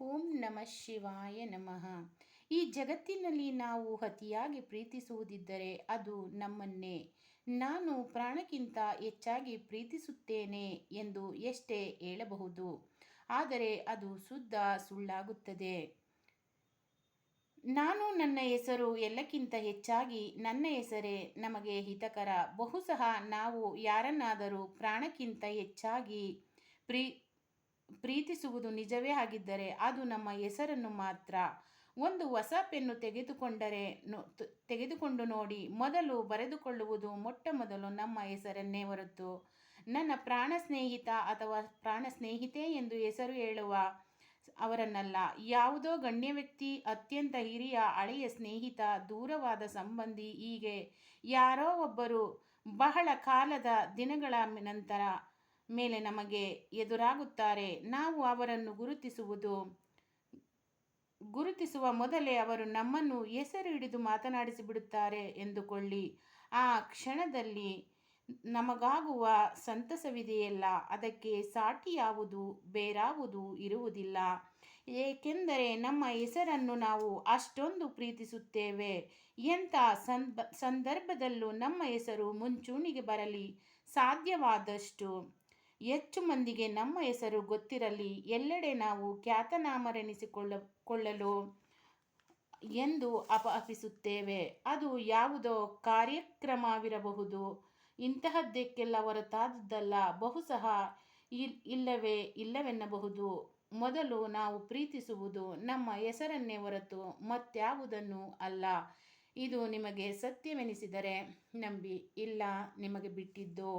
ಓಂ ನಮಃ ಶಿವಾಯ ನಮಃ. ಈ ಜಗತ್ತಿನಲ್ಲಿ ನಾವು ಅತಿಯಾಗಿ ಪ್ರೀತಿಸುವುದಿದ್ದರೆ ಅದು ನಮ್ಮನ್ನೇ. ನಾನು ಪ್ರಾಣಕ್ಕಿಂತ ಹೆಚ್ಚಾಗಿ ಪ್ರೀತಿಸುತ್ತೇನೆ ಎಂದು ಎಷ್ಟೇ ಹೇಳಬಹುದು. ಆದರೆ ಅದು ಶುದ್ಧ ಸುಳ್ಳಾಗುತ್ತದೆ. ನಾನು ನನ್ನ ಹೆಸರು ಎಲ್ಲಕ್ಕಿಂತ ಹೆಚ್ಚಾಗಿ ನನ್ನ ಹೆಸರೇ. ನಮಗೆ ಹಿತಕರ. ಬಹುಶಃ ನಾವು ಯಾರನ್ನಾದರೂ ಪ್ರಾಣಕ್ಕಿಂತ ಹೆಚ್ಚಾಗಿ ಪ್ರೀ ಪ್ರೀತಿಸುವುದು ನಿಜವೇ ಆಗಿದ್ದರೆ ಅದು ನಮ್ಮ ಹೆಸರನ್ನು ಮಾತ್ರ. ಒಂದು ಹೊಸ ಪೆನ್ನು ತೆಗೆದುಕೊಂಡರೆ ತೆಗೆದುಕೊಂಡು ನೋಡಿ ಮೊದಲು ಬರೆದುಕೊಳ್ಳುವುದು ಮೊಟ್ಟ ಮೊದಲು ನಮ್ಮ ಹೆಸರನ್ನೇ ಹೊರತು. ನನ್ನ ಪ್ರಾಣ ಸ್ನೇಹಿತ ಅಥವಾ ಪ್ರಾಣ ಸ್ನೇಹಿತೆ ಎಂದು ಹೆಸರು ಹೇಳುವ ಅವರನ್ನಲ್ಲ, ಯಾವುದೋ ಗಣ್ಯ ವ್ಯಕ್ತಿ, ಅತ್ಯಂತ ಹಿರಿಯ, ಹಳೆಯ ಸ್ನೇಹಿತ, ದೂರವಾದ ಸಂಬಂಧಿ, ಹೀಗೆ ಯಾರೋ ಒಬ್ಬರು ಬಹಳ ಕಾಲದ ದಿನಗಳ ನಂತರ ಮೇಲೆ ನಮಗೆ ಎದುರಾಗುತ್ತಾರೆ. ನಾವು ಅವರನ್ನು ಗುರುತಿಸುವುದು, ಗುರುತಿಸುವ ಮೊದಲೇ ಅವರು ನಮ್ಮನ್ನು ಹೆಸರು ಹಿಡಿದು ಮಾತನಾಡಿಸಿಬಿಡುತ್ತಾರೆ ಎಂದುಕೊಳ್ಳಿ. ಆ ಕ್ಷಣದಲ್ಲಿ ನಮಗಾಗುವ ಸಂತಸವಿದೆಯಲ್ಲ, ಅದಕ್ಕೆ ಸಾಟಿ ಯಾವುದು ಬೇರಾವುದು ಇರುವುದಿಲ್ಲ. ಏಕೆಂದರೆ ನಮ್ಮ ಹೆಸರನ್ನು ನಾವು ಅಷ್ಟೊಂದು ಪ್ರೀತಿಸುತ್ತೇವೆ. ಎಂಥ ಸಂದ, ಸಂದರ್ಭದಲ್ಲೂ ನಮ್ಮ ಹೆಸರು ಮುಂಚೂಣಿಗೆ ಬರಲಿ ಸಾಧ್ಯವಾದಷ್ಟು. ಹೆಚ್ಚು ಮಂದಿಗೆ ನಮ್ಮ ಹೆಸರು ಗೊತ್ತಿರಲಿ, ಎಲ್ಲೆಡೆ ನಾವು ಖ್ಯಾತನಾಮರೆನಿಸಿಕೊಳ್ಳ ಕೊಳ್ಳಲು ಎಂದು ಅಪಹಪಿಸುತ್ತೇವೆ ಅದು ಯಾವುದೋ ಕಾರ್ಯಕ್ರಮವಿರಬಹುದು. ಇಂತಹದ್ದಕ್ಕೆಲ್ಲ ಹೊರತಾದದ್ದಲ್ಲ, ಬಹುಶಃ ಇಲ್ಲವೇ, ಇಲ್ಲವೆನ್ನಬಹುದು. ಮೊದಲು ನಾವು ಪ್ರೀತಿಸುವುದು ನಮ್ಮ ಹೆಸರನ್ನೇ ಹೊರತು ಮತ್ಯಾವುದನ್ನು ಅಲ್ಲ. ಇದು ನಿಮಗೆ ಸತ್ಯವೆನಿಸಿದರೆ ನಂಬಿ, ಇಲ್ಲ ನಿಮಗೆ ಬಿಟ್ಟಿದ್ದು.